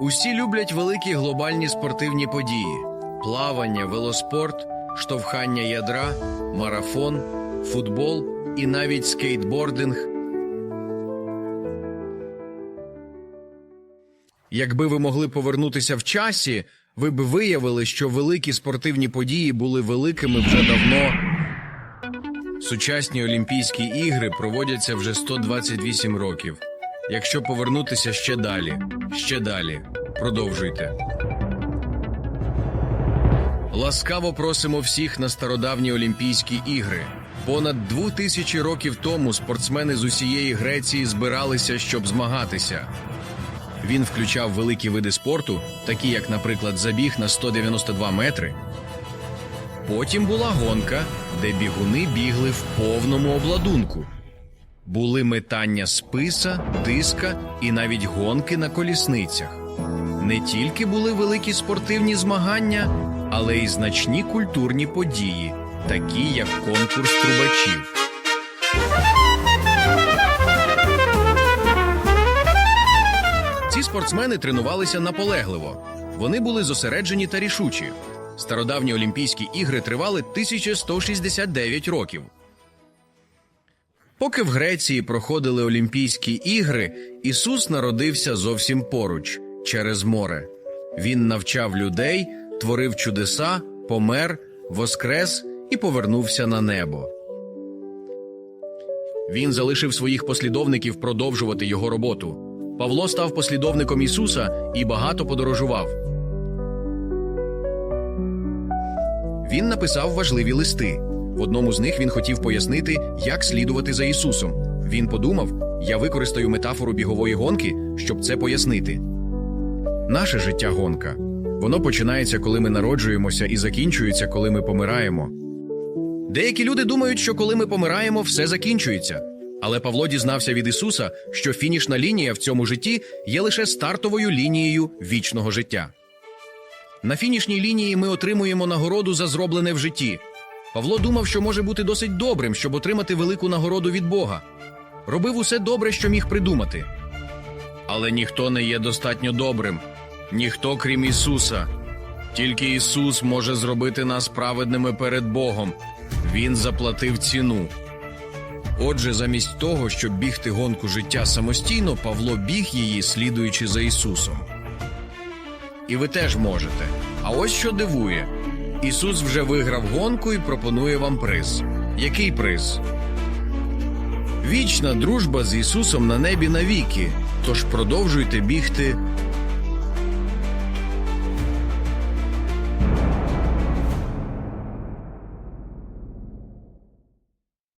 Усі люблять великі глобальні спортивні події: плавання, велоспорт, штовхання ядра, марафон, футбол і навіть скейтбординг. Якби ви могли повернутися в часі, ви б виявили, що великі спортивні події були великими вже давно. Сучасні Олімпійські ігри проводяться вже 128 років. Якщо повернутися ще далі, ще далі, продовжуйте. Ласкаво просимо всіх на стародавні Олімпійські ігри. Понад дву тисячі років тому спортсмени з усієї Греції збиралися, щоб змагатися. Він включав великі види спорту, такі як, наприклад, забіг на 192 метри. Потім була гонка, де бігуни бігли в повному обладунку. Були метання списа, диска і навіть гонки на колісницях. Не тільки були великі спортивні змагання, але й значні культурні події, такі як конкурс трубачів. Ці спортсмени тренувалися наполегливо. Вони були зосереджені та рішучі. Стародавні Олімпійські ігри тривали 1169 років. Поки в Греції проходили Олімпійські ігри, Ісус народився зовсім поруч, через море. Він навчав людей, творив чудеса, помер, воскрес і повернувся на небо. Він залишив своїх послідовників продовжувати його роботу. Павло став послідовником Ісуса і багато подорожував. Він написав важливі листи. В одному з них він хотів пояснити, як слідувати за Ісусом. Він подумав: я використаю метафору бігової гонки, щоб це пояснити. Наше життя гонка. Воно починається, коли ми народжуємося, і закінчується, коли ми помираємо. Деякі люди думають, що коли ми помираємо, все закінчується. Але Павло дізнався від Ісуса, що фінішна лінія в цьому житті є лише стартовою лінією вічного життя. На фінішній лінії ми отримуємо нагороду за зроблене в житті. Павло думав, що може бути досить добрим, щоб отримати велику нагороду від Бога. Робив усе добре, що міг придумати. Але ніхто не є достатньо добрим, ніхто крім Ісуса. Тільки Ісус може зробити нас праведними перед Богом. Він заплатив ціну. Отже, замість того, щоб бігти гонку життя самостійно, Павло біг її, слідуючи за Ісусом. І ви теж можете. А ось що дивує: Ісус вже виграв гонку і пропонує вам приз. Який приз? Вічна дружба з Ісусом на небі навіки. Тож продовжуйте бігти